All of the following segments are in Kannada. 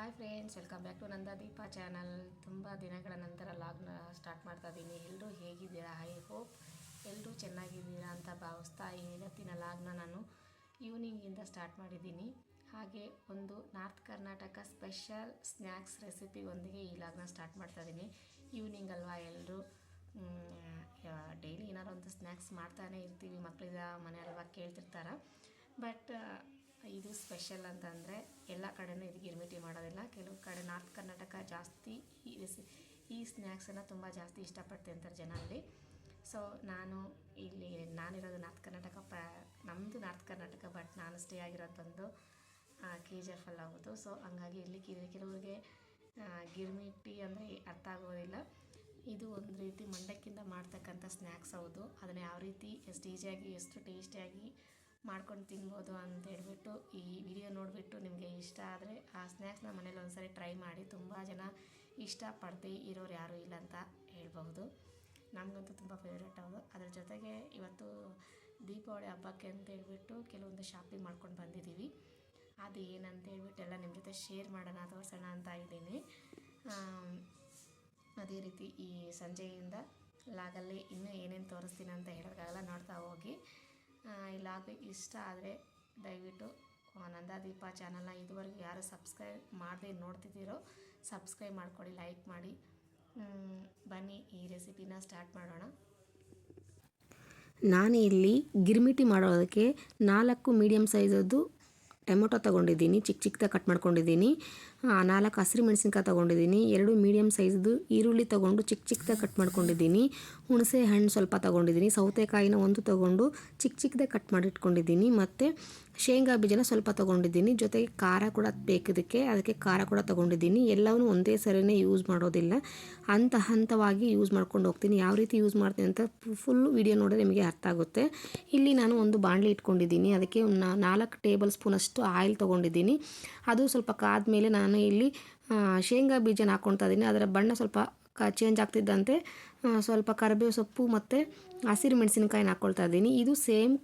Hi friends welcome back to Nanda Deepa channel ತುಂಬ ದಿನಗಳ ನಂತರ ಲಾಗ್ನ ಸ್ಟಾರ್ಟ್ ಮಾಡ್ತಾ ಇದ್ದೀನಿ ಎಲ್ಲರೂ ಹೇಗಿದ್ದೀರಾ? ಐ ಹೋಪ್ ಎಲ್ಲರೂ ಚೆನ್ನಾಗಿದ್ದೀರಾ ಅಂತ ಭಾವಿಸ್ತಾ ಇವತ್ತಿನ ಲಾಗ್ನ ನಾನು ಈವ್ನಿಂಗಿಂದ ಸ್ಟಾರ್ಟ್ ಮಾಡಿದ್ದೀನಿ. ಹಾಗೆ ಒಂದು ನಾರ್ತ್ ಕರ್ನಾಟಕ ಸ್ಪೆಷಲ್ ಸ್ನ್ಯಾಕ್ಸ್ ರೆಸಿಪಿಯೊಂದಿಗೆ ಈ ಲಾಗ್ನ ಸ್ಟಾರ್ಟ್ ಮಾಡ್ತಾ ಇದ್ದೀನಿ ಈವ್ನಿಂಗ್ ಅಲ್ವಾ ಎಲ್ಲರೂ ಡೈಲಿ ಏನಾದ್ರು ಒಂದು ಸ್ನ್ಯಾಕ್ಸ್ ಮಾಡ್ತಾನೆ ಇರ್ತೀವಿ. ಮಕ್ಕಳಿದ ಮನೆ ಅಲ್ವಾ ಕೇಳ್ತಿರ್ತಾರೆ. ಬಟ್ ಇದು ಸ್ಪೆಷಲ್ ಅಂತಂದರೆ ಎಲ್ಲ ಕಡೆನೂ ಇದು ಗಿರ್ಮಿಟಿ ನಾರ್ತ್ ಕರ್ನಾಟಕ ಜಾಸ್ತಿ ಈ ರೆಸಿ, ಈ ಸ್ನ್ಯಾಕ್ಸನ್ನು ತುಂಬ ಜಾಸ್ತಿ ಇಷ್ಟಪಟ್ಟು ಅಂತಾರೆ ಜನ ಅಲ್ಲಿ ಸೊ ನಾನು ಇಲ್ಲಿ ನಾನಿರೋದು ನಾರ್ತ್ ಕರ್ನಾಟಕ ಪ ನಮ್ಮದು ನಾರ್ತ್ ಕರ್ನಾಟಕ ಬಟ್ ನಾನು ಸ್ಟೇ ಆಗಿರೋದು ಬಂದು ಕೆ ಜಿ ಎಫ್ ಅಲ್ಲಿ ಆಗೋದು. ಸೊ ಹಂಗಾಗಿ ಇಲ್ಲಿ ಕೆಲವರಿಗೆ ಗಿರ್ಮಿಟ್ಟಿ ಗಿರ್ಮಿಟಿ ಅಂದರೆ ಅರ್ಥ ಆಗೋದಿಲ್ಲ. ಇದು ಒಂದು ರೀತಿ ಮಂಡಕ್ಕಿಂದ ಮಾಡ್ತಕ್ಕಂಥ ಸ್ನ್ಯಾಕ್ಸ್ ಹೌದು. ಅದನ್ನು ಯಾವ ರೀತಿ ಎಷ್ಟು ಈಸಿಯಾಗಿ ಎಷ್ಟು ಟೇಸ್ಟಿಯಾಗಿ ಮಾಡ್ಕೊಂಡು ತಿನ್ಬೋದು ಅಂತ ಹೇಳ್ಬಿಟ್ಟು ಈ ವಿಡಿಯೋ ನೋಡಿಬಿಟ್ಟು ನಿಮಗೆ ಇಷ್ಟ ಆದರೆ ಆ ಸ್ನ್ಯಾಕ್ಸ್ನ ಮನೇಲಿ ಒಂದ್ಸರಿ ಟ್ರೈ ಮಾಡಿ. ತುಂಬ ಜನ ಇಷ್ಟಪಡದೆ ಇರೋರು ಯಾರೂ ಇಲ್ಲ ಅಂತ ಹೇಳ್ಬಹುದು. ನಮಗಂತೂ ತುಂಬ ಫೇವ್ರೇಟ್ ಅವರು ಅದ್ರ ಜೊತೆಗೆ ಇವತ್ತು ದೀಪಾವಳಿ ಹಬ್ಬಕ್ಕೆ ಅಂತ ಹೇಳ್ಬಿಟ್ಟು ಕೆಲವೊಂದು ಶಾಪಿಂಗ್ ಮಾಡ್ಕೊಂಡು ಬಂದಿದ್ದೀವಿ. ಅದು ಏನಂತ ಹೇಳ್ಬಿಟ್ಟು ಎಲ್ಲ ನಿಮ್ಮ ಜೊತೆ ಶೇರ್ ಮಾಡೋಣ, ತೋರಿಸೋಣ ಅಂತ ಇದ್ದೀನಿ. ಅದೇ ರೀತಿ ಈ ಸಂಜೆಯಿಂದ ಲಾಗಲ್ಲಿ ಇನ್ನೂ ಏನೇನು ತೋರಿಸ್ತೀನಿ ಅಂತ ಹೇಳೋಕ್ಕಾಗಲ್ಲ, ನೋಡ್ತಾ ಹೋಗಿ. ಈ ಲಾಗ್ ಇಷ್ಟ ಆದರೆ ದಯವಿಟ್ಟು ನಂದಾದೀಪ ಚಾನಲ್ನ ಇದುವರೆಗೂ ಯಾರು ಸಬ್ಸ್ಕ್ರೈಬ್ ಮಾಡದೆ ನೋಡ್ತಿದ್ದೀರೋ ಸಬ್ಸ್ಕ್ರೈಬ್ ಮಾಡ್ಕೊಳ್ಳಿ ಲೈಕ್ ಮಾಡಿ. ಬನ್ನಿ ಈ ರೆಸಿಪಿನ ಸ್ಟಾರ್ಟ್ ಮಾಡೋಣ. ನಾನು ಇಲ್ಲಿ ಗಿರ್ಮಿಟಿ ಮಾಡೋದಕ್ಕೆ ನಾಲ್ಕು ಮೀಡಿಯಮ್ ಸೈಜದ್ದು ಟೊಮೊಟೊ ತೊಗೊಂಡಿದ್ದೀನಿ ಚಿಕ್ಕ ಚಿಕ್ಕದಾಗಿ ಕಟ್ ಮಾಡ್ಕೊಂಡಿದ್ದೀನಿ. ನಾಲ್ಕು ಹಸಿರು ಮೆಣಸಿನ್ಕಾಯಿ ತೊಗೊಂಡಿದ್ದೀನಿ, ಎರಡು ಮೀಡಿಯಮ್ ಸೈಜ್ದು ಈರುಳ್ಳಿ ತೊಗೊಂಡು ಚಿಕ್ಕ ಚಿಕ್ಕದಾಗಿ ಕಟ್ ಮಾಡ್ಕೊಂಡಿದ್ದೀನಿ, ಹುಣಸೆ ಹಣ್ಣು ಸ್ವಲ್ಪ ತೊಗೊಂಡಿದ್ದೀನಿ, ಸೌತೆಕಾಯಿನ ಒಂದು ತೊಗೊಂಡು ಚಿಕ್ಕ ಚಿಕ್ಕದಾಗಿ ಕಟ್ ಮಾಡಿಟ್ಕೊಂಡಿದ್ದೀನಿ, ಮತ್ತು ಶೇಂಗಾ ಬೀಜನ ಸ್ವಲ್ಪ ತೊಗೊಂಡಿದ್ದೀನಿ, ಜೊತೆಗೆ ಖಾರ ಕೂಡ ಬೇಕಿದ್ದಕ್ಕೆ ಅದಕ್ಕೆ ಖಾರ ಕೂಡ ತೊಗೊಂಡಿದ್ದೀನಿ ಎಲ್ಲವೂ ಒಂದೇ ಸರಿನೇ ಯೂಸ್ ಮಾಡೋದಿಲ್ಲ, ಹಂತ ಹಂತವಾಗಿ ಯೂಸ್ ಮಾಡ್ಕೊಂಡು ಹೋಗ್ತೀನಿ, ಯಾವ ರೀತಿ ಯೂಸ್ ಮಾಡ್ತೀನಿ ಅಂತ ಫುಲ್ ವಿಡಿಯೋ ನೋಡಿದ್ರೆ ನಿಮಗೆ ಅರ್ಥ ಆಗುತ್ತೆ. ಇಲ್ಲಿ ನಾನು ಒಂದು ಬಾಣಲೆ ಇಟ್ಕೊಂಡಿದ್ದೀನಿ, ಅದಕ್ಕೆ ನಾಲ್ಕು ಟೇಬಲ್ ಸ್ಪೂನಷ್ಟು ಆಯಿಲ್ ತೊಗೊಂಡಿದ್ದೀನಿ, ಅದು ಸ್ವಲ್ಪ ಕಾದ ಮೇಲೆ ನಾನು ಇಲ್ಲಿ ಶೇಂಗಾ ಬೀಜನ ಹಾಕ್ಕೊಳ್ತಾ ಇದ್ದೀನಿ. ಅದರ ಬಣ್ಣ ಸ್ವಲ್ಪ ಕ ಚೇಂಜ್ ಆಗ್ತಿದ್ದಂತೆ. ಸ್ವಲ್ಪ ಕರಿಬೇವು ಸೊಪ್ಪು ಮತ್ತು ಹಸಿರು ಮೆಣಸಿನಕಾಯಿನ ಹಾಕ್ಕೊಳ್ತಾ ಇದ್ದೀನಿ. ಇದು ಸೇಮ್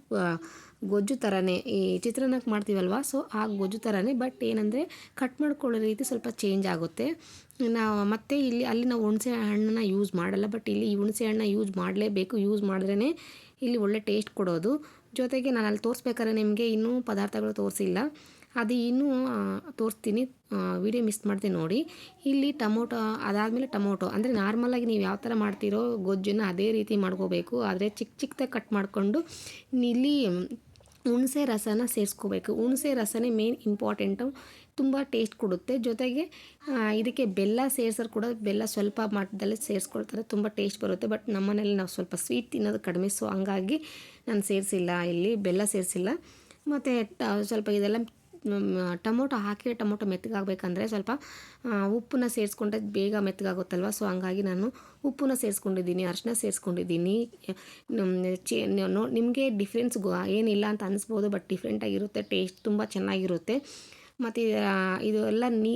ಗೊಜ್ಜು ಥರನೇ ಈ ಚಿತ್ರಾನ್ನಕ್ಕೆ ಮಾಡ್ತೀವಲ್ವ? ಸೊ ಆ ಗೊಜ್ಜು ಥರನೇ ಬಟ್ ಏನಂದರೆ ಕಟ್ ಮಾಡ್ಕೊಳ್ಳೋ ರೀತಿ ಸ್ವಲ್ಪ ಚೇಂಜ್ ಆಗುತ್ತೆ. ನಾವು ಮತ್ತೆ ಇಲ್ಲಿ, ಅಲ್ಲಿ ನಾವು ಹುಣಸೆ ಹಣ್ಣನ್ನು ಯೂಸ್ ಮಾಡಲ್ಲ. ಬಟ್ ಇಲ್ಲಿ ಈ ಹುಣಸೆ ಹಣ್ಣನ್ನ ಯೂಸ್ ಮಾಡಲೇಬೇಕು. ಯೂಸ್ ಮಾಡಿದ್ರೇ ಇಲ್ಲಿ ಒಳ್ಳೆ ಟೇಸ್ಟ್ ಕೊಡೋದು. ಜೊತೆಗೆ ನಾನು ಅಲ್ಲಿ ತೋರಿಸ್ಬೇಕಾದ್ರೆ ನಿಮಗೆ ಇನ್ನೂ ಪದಾರ್ಥಗಳು ತೋರಿಸಿಲ್ಲ. ಅದು ಇನ್ನೂ ತೋರಿಸ್ತೀನಿ. ವಿಡಿಯೋ ಮಿಸ್ ಮಾಡ್ತೀನಿ ನೋಡಿ. ಇಲ್ಲಿ ಟೊಮೊಟೊ, ಅದಾದಮೇಲೆ ಟೊಮೊಟೊ. ಅಂದರೆ ನಾರ್ಮಲಾಗಿ ನೀವು ಯಾವ ಥರ ಮಾಡ್ತೀರೋ ಗೊಜ್ಜನ್ನು ಅದೇ ರೀತಿ ಮಾಡ್ಕೋಬೇಕು. ಆದರೆ ಚಿಕ್ಕ ಚಿಕ್ಕದಾಗಿ ಕಟ್ ಮಾಡಿಕೊಂಡು ಇಲ್ಲಿ ಹುಣಸೆ ರಸನ ಸೇರಿಸ್ಕೋಬೇಕು. ಹುಣಸೆ ರಸನೇ ಮೇನ್ ಇಂಪಾರ್ಟೆಂಟು ತುಂಬ ಟೇಸ್ಟ್ ಕೊಡುತ್ತೆ. ಜೊತೆಗೆ ಇದಕ್ಕೆ ಬೆಲ್ಲ ಸೇರ್ಸೋರು ಕೂಡ ಬೆಲ್ಲ ಸ್ವಲ್ಪ ಮಟ್ಟದಲ್ಲಿ ಸೇರಿಸ್ಕೊಳ್ತಾರೆ. ತುಂಬ ಟೇಸ್ಟ್ ಬರುತ್ತೆ. ಬಟ್ ನಮ್ಮನೇಲಿ ನಾವು ಸ್ವಲ್ಪ ಸ್ವೀಟ್ ತಿನ್ನೋದು ಕಡಿಮೆ. ಸೊ ಹಂಗಾಗಿ ನಾನು ಸೇರಿಸಿಲ್ಲ. ಇಲ್ಲಿ ಬೆಲ್ಲ ಸೇರಿಸಿಲ್ಲ. ಮತ್ತು ಸ್ವಲ್ಪ ಇದೆಲ್ಲ ಟೊಮೊಟೊ ಹಾಕಿ ಟೊಮೊಟೊ ಮೆತ್ತಗಾಗಬೇಕಂದ್ರೆ ಸ್ವಲ್ಪ ಉಪ್ಪನ್ನ ಸೇರಿಸ್ಕೊಂಡ್ರೆ ಬೇಗ ಮೆತ್ತಗಾಗುತ್ತಲ್ವ? ಸೊ ಹಂಗಾಗಿ ನಾನು ಉಪ್ಪನ್ನ ಸೇರಿಸ್ಕೊಂಡಿದ್ದೀನಿ, ಅರಿಶಿನ ಸೇರಿಸ್ಕೊಂಡಿದ್ದೀನಿ. ಚೇ ನಿಮಗೆ ಡಿಫ್ರೆನ್ಸ್ ಏನಿಲ್ಲ ಅಂತ ಅನಿಸ್ಬೋದು ಬಟ್ ಡಿಫ್ರೆಂಟಾಗಿರುತ್ತೆ ಟೇಸ್ಟ್ ತುಂಬ ಚೆನ್ನಾಗಿರುತ್ತೆ. ಮತ್ತು ಇದು ಎಲ್ಲ ನೀ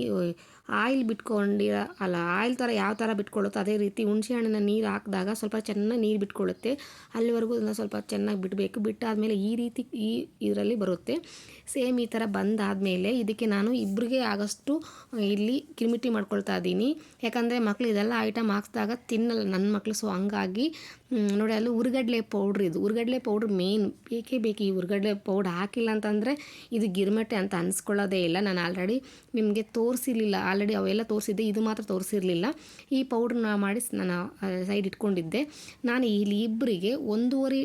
ಆಯಿಲ್ ಬಿಟ್ಕೊಂಡಿರ, ಅಲ್ಲ, ಆಯಿಲ್ ಥರ ಯಾವ ಥರ ಬಿಟ್ಕೊಳ್ಳುತ್ತೋ ಅದೇ ರೀತಿ ಹುಣಸೆ ಹಣ್ಣಿನ ನೀರು ಹಾಕಿದಾಗ ಸ್ವಲ್ಪ ಚೆನ್ನಾಗಿ ನೀರು ಬಿಟ್ಕೊಳ್ಳುತ್ತೆ. ಅಲ್ಲಿವರೆಗೂ ಅದನ್ನು ಸ್ವಲ್ಪ ಚೆನ್ನಾಗಿ ಬಿಡಬೇಕು. ಬಿಟ್ಟಾದಮೇಲೆ ಈ ರೀತಿ ಈ ಇದರಲ್ಲಿ ಬರುತ್ತೆ. ಸೇಮ್ ಈ ಥರ ಬಂದಾದಮೇಲೆ ಇದಕ್ಕೆ ನಾನು ಇಬ್ಬರಿಗೆ ಆಗೋಷ್ಟು ಇಲ್ಲಿ ಕಿರಿಮಿಟಿ ಮಾಡ್ಕೊಳ್ತಾ ಇದ್ದೀನಿ. ಯಾಕಂದರೆ ಮಕ್ಕಳು ಇದೆಲ್ಲ ಐಟಮ್ ಹಾಕಿದಾಗ ತಿನ್ನಲ್ಲ ನನ್ನ ಮಕ್ಕಳು ಸೊ ಹಂಗಾಗಿ ನೋಡಿ ಅಲ್ಲಿ ಉರ್ಗಡ್ಲೆ ಪೌಡ್ರ್ ಇದು. ಉರ್ಗಡ್ಲೆ ಪೌಡ್ರ್ ಮೇನ್. ಬೇಕೇ ಬೇಕು ಈ ಉರ್ಗಡ್ಲೆ ಪೌಡ್ರ್ ಹಾಕಿಲ್ಲ ಅಂತಂದರೆ ಇದು ಗಿರ್ಮಟೆ ಅಂತ ಅನ್ಸ್ಕೊಳ್ಳೋದೇ ಇಲ್ಲ. ನಾನು ಆಲ್ರೆಡಿ ನಿಮಗೆ ತೋರಿಸಿರ್ಲಿಲ್ಲ. ಆಲ್ರೆಡಿ ಅವೆಲ್ಲ ತೋರಿಸಿದ್ದೆ. ಇದು ಮಾತ್ರ ತೋರಿಸಿರಲಿಲ್ಲ. ಈ ಪೌಡ್ರನ್ನ ಮಾಡಿ ನಾನು ಸೈಡ್ ಇಟ್ಕೊಂಡಿದ್ದೆ. ನಾನು ಇಲ್ಲಿ ಇಬ್ಬರಿಗೆ ಒಂದೂವರೆ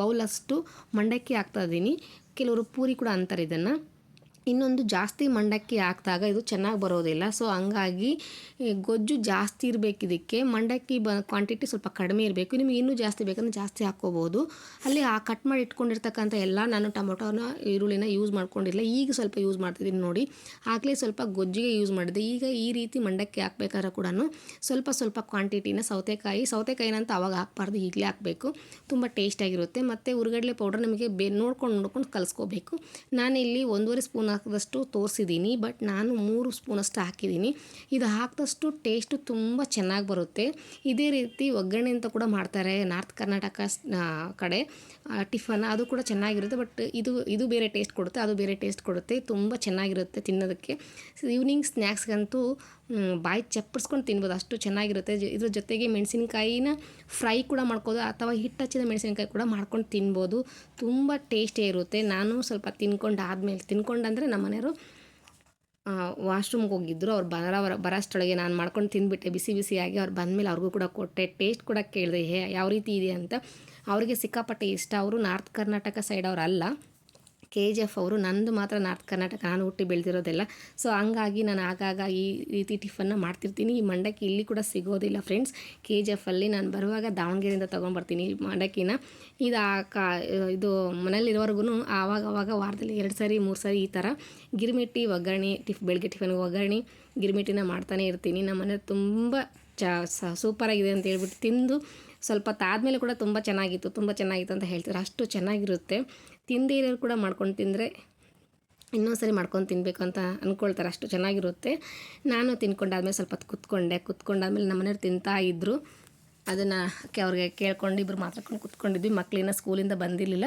ಬೌಲಷ್ಟು ಮಂಡಕ್ಕಿ ಹಾಕ್ತಾ ಇದ್ದೀನಿ. ಕೆಲವರು ಪೂರಿ ಕೂಡ ಅಂತಾರೆ ಇದನ್ನು. ಇನ್ನೊಂದು ಜಾಸ್ತಿ ಮಂಡಕ್ಕಿ ಹಾಕಿದಾಗ ಇದು ಚೆನ್ನಾಗಿ ಬರೋದಿಲ್ಲ. ಸೊ ಹಂಗಾಗಿ ಗೊಜ್ಜು ಜಾಸ್ತಿ ಇರಬೇಕು ಇದಕ್ಕೆ. ಮಂಡಕ್ಕಿ ಬ ಕ್ವಾಂಟಿಟಿ ಸ್ವಲ್ಪ ಕಡಿಮೆ ಇರಬೇಕು. ನಿಮಗೆ ಇನ್ನೂ ಜಾಸ್ತಿ ಬೇಕಂದ್ರೆ ಜಾಸ್ತಿ ಹಾಕ್ಕೋಬೋದು. ಅಲ್ಲಿ ಆ ಕಟ್ ಮಾಡಿ ಇಟ್ಕೊಂಡಿರ್ತಕ್ಕಂಥ ಎಲ್ಲ ನಾನು ಟೊಮೊಟೊನ, ಈರುಳ್ಳಿನ ಯೂಸ್ ಮಾಡ್ಕೊಂಡಿಲ್ಲ. ಈಗ ಸ್ವಲ್ಪ ಯೂಸ್ ಮಾಡ್ತಿದ್ದೀನಿ ನೋಡಿ. ಆಗಲೇ ಸ್ವಲ್ಪ ಗೊಜ್ಜಿಗೆ ಯೂಸ್ ಮಾಡಿದೆ ಈಗ ಈ ರೀತಿ ಮಂಡಕ್ಕಿ ಹಾಕ್ಬೇಕಾದ್ರೆ ಕೂಡ ಸ್ವಲ್ಪ ಸ್ವಲ್ಪ ಕ್ವಾಂಟಿಟಿನ ಸೌತೆಕಾಯಿ ಸೌತೆಕಾಯಿನಂತ ಅವಾಗ ಹಾಕ್ಬಾರ್ದು, ಈಗಲೇ ಹಾಕಬೇಕು. ತುಂಬ ಟೇಸ್ಟಾಗಿರುತ್ತೆ ಮತ್ತು ಉರ್ಗಡ್ಲೆ ಪೌಡರ್ ನಿಮಗೆ ಬೇ, ನೋಡ್ಕೊಂಡು ನೋಡ್ಕೊಂಡು ಕಲಿಸ್ಕೋಬೇಕು. ನಾನಿಲ್ಲಿ ಒಂದೂವರೆ ಸ್ಪೂನ್ ಹಾಕಿದಷ್ಟು ತೋರಿಸಿದ್ದೀನಿ, ಬಟ್ ನಾನು ಮೂರು ಸ್ಪೂನಷ್ಟು ಹಾಕಿದ್ದೀನಿ. ಇದು ಹಾಕಿದಷ್ಟು ಟೇಸ್ಟು ತುಂಬ ಚೆನ್ನಾಗಿ ಬರುತ್ತೆ. ಇದೇ ರೀತಿ ಒಗ್ಗರಣೆ ಅಂತ ಕೂಡ ಮಾಡ್ತಾರೆ ನಾರ್ತ್ ಕರ್ನಾಟಕ ಕಡೆ. ಟಿಫನ್ ಅದು ಕೂಡ ಚೆನ್ನಾಗಿರುತ್ತೆ, ಬಟ್ ಇದು ಇದು ಬೇರೆ ಟೇಸ್ಟ್ ಕೊಡುತ್ತೆ, ಅದು ಬೇರೆ ಟೇಸ್ಟ್ ಕೊಡುತ್ತೆ. ತುಂಬ ಚೆನ್ನಾಗಿರುತ್ತೆ ತಿನ್ನೋದಕ್ಕೆ. ಈವ್ನಿಂಗ್ ಸ್ನ್ಯಾಕ್ಸ್ಗಂತೂ ಬಾಯಿ ಚಪ್ಪರ್ಸ್ಕೊಂಡು ತಿನ್ಬೋದು. ಅಷ್ಟು ಚೆನ್ನಾಗಿರುತ್ತೆ. ಇದ್ರ ಜೊತೆಗೆ ಮೆಣಸಿನ್ಕಾಯಿನ ಫ್ರೈ ಕೂಡ ಮಾಡ್ಬೋದು, ಅಥವಾ ಹಿಟ್ಟು ಹಚ್ಚಿದ ಮೆಣಸಿನ್ಕಾಯಿ ಕೂಡ ಮಾಡ್ಕೊಂಡು ತಿನ್ಬೋದು. ತುಂಬ ಟೇಸ್ಟೇ ಇರುತ್ತೆ. ನಾನು ಸ್ವಲ್ಪ ತಿನ್ಕೊಂಡು ಆದಮೇಲೆ ತಿನ್ಕೊಂಡಂದರೆ ನಮ್ಮ ಮನೆಯವರು ವಾಶ್ರೂಮ್ಗೆ ಹೋಗಿದ್ದರು ಅವ್ರು ಬರೋ ಬರೋಷ್ಟೊಳಗೆ ನಾನು ಮಾಡ್ಕೊಂಡು ತಿಂದುಬಿಟ್ಟೆ ಬಿಸಿ ಬಿಸಿಯಾಗಿ ಅವ್ರು ಬಂದಮೇಲೆ ಅವ್ರಿಗೂ ಕೂಡ ಕೊಟ್ಟೆ. ಟೇಸ್ಟ್ ಕೂಡ ಕೇಳಿದೆ. ಹೇ, ಯಾವ ರೀತಿ ಇದೆ ಅಂತ. ಅವರಿಗೆ ಸಿಕ್ಕಾಪಟ್ಟೆ ಇಷ್ಟ. ಅವರು ನಾರ್ತ್ ಕರ್ನಾಟಕ ಸೈಡ್ ಅವ್ರು ಅಲ್ಲ. ಕೆ ಜಿ ಎಫ್ ಅವರು ನಂದು ಮಾತ್ರ ನಾರ್ತ್ ಕರ್ನಾಟಕ, ನಾನು ಹುಟ್ಟಿ ಬೆಳೆದಿರೋದೆಲ್ಲ. ಸೊ ಹಂಗಾಗಿ ನಾನು ಆಗಾಗ ಈ ರೀತಿ ಟಿಫನ್ನ ಮಾಡ್ತಿರ್ತೀನಿ. ಈ ಮಂಡಕ್ಕಿ ಇಲ್ಲಿ ಕೂಡ ಸಿಗೋದಿಲ್ಲ ಫ್ರೆಂಡ್ಸ್ ಕೆ ಜಿ ಎಫಲ್ಲಿ ನಾನು ಬರುವಾಗ ದಾವಣಗೆರೆಯಿಂದ ತೊಗೊಂಬರ್ತೀನಿ ಈ ಮಂಡಕ್ಕಿನ. ಇದು ಆ ಕಾ, ಇದು ಮನೇಲಿರೋವರೆಗೂ ಆವಾಗ ಆವಾಗ ವಾರದಲ್ಲಿ ಎರಡು ಸಾರಿ, ಮೂರು ಸಾರಿ ಈ ಥರ ಗಿರ್ಮಿಟ್ಟಿ ಒಗ್ಗರಣೆ, ಟಿಫ್ ಬೆಳಗ್ಗೆ ಟಿಫನ್ ಒಗ್ಗರಣೆ ಗಿರ್ಮಿಟ್ಟಿನ ಮಾಡ್ತಾನೆ ಇರ್ತೀನಿ. ನಮ್ಮ ಮನೆ ತುಂಬ ಚ ಸೂಪರಾಗಿದೆ ಅಂತ ಹೇಳ್ಬಿಟ್ಟು ತಿಂದು ಸ್ವಲ್ಪ ತಾದ್ಮೇಲೆ ಕೂಡ ತುಂಬ ಚೆನ್ನಾಗಿತ್ತು ತುಂಬ ಚೆನ್ನಾಗಿತ್ತು ಅಂತ ಹೇಳ್ತಾರೆ. ಅಷ್ಟು ಚೆನ್ನಾಗಿರುತ್ತೆ. ತಿಂದೇ ಇರೋರು ಕೂಡ ಮಾಡ್ಕೊಂಡು ತಿಂದರೆ ಇನ್ನೊಂದ್ಸರಿ ಮಾಡ್ಕೊಂಡು ತಿನ್ನಬೇಕು ಅಂತ ಅಂದ್ಕೊಳ್ತಾರೆ ಅಷ್ಟು ಚೆನ್ನಾಗಿರುತ್ತೆ. ನಾನು ತಿನ್ಕೊಂಡಾದ್ಮೇಲೆ ಸ್ವಲ್ಪ ಹೊತ್ತು ಕುತ್ಕೊಂಡೆ. ಕುತ್ಕೊಂಡಾದ್ಮೇಲೆ ನಮ್ಮ ಮನೆಯವ್ರು ತಿಂತಾ ಇದ್ದರು ಅದನ್ನು ಅವ್ರಿಗೆ ಕೇಳ್ಕೊಂಡು ಇಬ್ಬರು ಮಾತಾಡ್ಕೊಂಡು ಕುತ್ಕೊಂಡಿದ್ವಿ. ಮಕ್ಕಳಿನ್ನ ಸ್ಕೂಲಿಂದ ಬಂದಿರಲಿಲ್ಲ.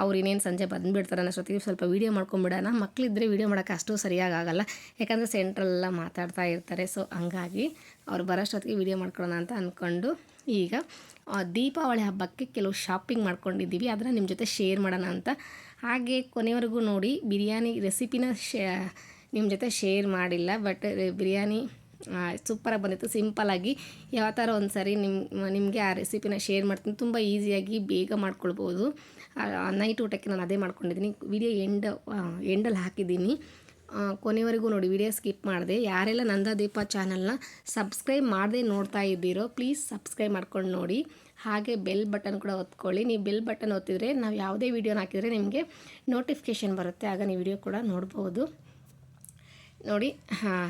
ಅವ್ರು ಇನ್ನೇನು ಸಂಜೆ ಬಂದುಬಿಡ್ತಾರೆ ಅನ್ನೋಷ್ಟೊತ್ತಿಗೆ ಸ್ವಲ್ಪ ವೀಡಿಯೋ ಮಾಡ್ಕೊಂಬಿಡೋಣ. ಮಕ್ಕಳಿದ್ರೆ ವೀಡಿಯೋ ಮಾಡೋಕೆ ಅಷ್ಟು ಸರಿಯಾಗಿ ಆಗಲ್ಲ. ಯಾಕಂದರೆ ಸೆಂಟ್ರಲ್ಲ ಮಾತಾಡ್ತಾ ಇರ್ತಾರೆ. ಸೊ ಹಂಗಾಗಿ ಅವ್ರು ಬರೋಷ್ಟೊತ್ತಿಗೆ ವೀಡಿಯೋ ಮಾಡ್ಕೊಳ್ಳೋಣ ಅಂತ ಅಂದ್ಕೊಂಡು ಈಗ ದೀಪಾವಳಿ ಹಬ್ಬಕ್ಕೆ ಕೆಲವು ಶಾಪಿಂಗ್ ಮಾಡ್ಕೊಂಡಿದ್ದೀವಿ. ಅದನ್ನು ನಿಮ್ಮ ಜೊತೆ ಶೇರ್ ಮಾಡೋಣ ಅಂತ. ಹಾಗೆ ಕೊನೆವರೆಗೂ ನೋಡಿ, ಬಿರಿಯಾನಿ ರೆಸಿಪಿನ ಶೇ ನಿಮ್ಮ ಜೊತೆ ಶೇರ್ ಮಾಡಿಲ್ಲ ಬಟ್ ಬಿರಿಯಾನಿ ಸೂಪರಾಗಿ ಬಂದಿತ್ತು. ಸಿಂಪಲಾಗಿ ಯಾವ ಥರ ಒಂದು ಸರಿ ನಿಮ್ಮ ನಿಮಗೆ ಆ ರೆಸಿಪಿನ ಶೇರ್ ಮಾಡ್ತೀನಿ. ತುಂಬ ಈಸಿಯಾಗಿ ಬೇಗ ಮಾಡ್ಕೊಳ್ಬೋದು. ನೈಟ್ ಊಟಕ್ಕೆ ನಾನು ಅದೇ ಮಾಡ್ಕೊಂಡಿದ್ದೀನಿ. ವಿಡಿಯೋ ಎಂಡ್ ಎಂಡಲ್ಲಿ ಹಾಕಿದ್ದೀನಿ. ಕೊನೆವರೆಗೂ ನೋಡಿ ವಿಡಿಯೋ ಸ್ಕಿಪ್ ಮಾಡಿದೆ. ಯಾರೆಲ್ಲ ನಂದಾದೀಪ ಚಾನಲ್ನ ಸಬ್ಸ್ಕ್ರೈಬ್ ಮಾಡದೆ ನೋಡ್ತಾ ಇದ್ದೀರೋ ಪ್ಲೀಸ್ ಸಬ್ಸ್ಕ್ರೈಬ್ ಮಾಡ್ಕೊಂಡು ನೋಡಿ. ಹಾಗೆ ಬೆಲ್ ಬಟನ್ ಕೂಡ ಒತ್ಕೊಳ್ಳಿ. ನೀವು ಬೆಲ್ ಬಟನ್ ಒತ್ತಿದರೆ, ನಾವು ಯಾವುದೇ ವೀಡಿಯೋನ ಹಾಕಿದರೆ ನಿಮಗೆ ನೋಟಿಫಿಕೇಷನ್ ಬರುತ್ತೆ. ಆಗ ನೀವು ವಿಡಿಯೋ ಕೂಡ ನೋಡ್ಬೋದು. ನೋಡಿ, ಹಾಂ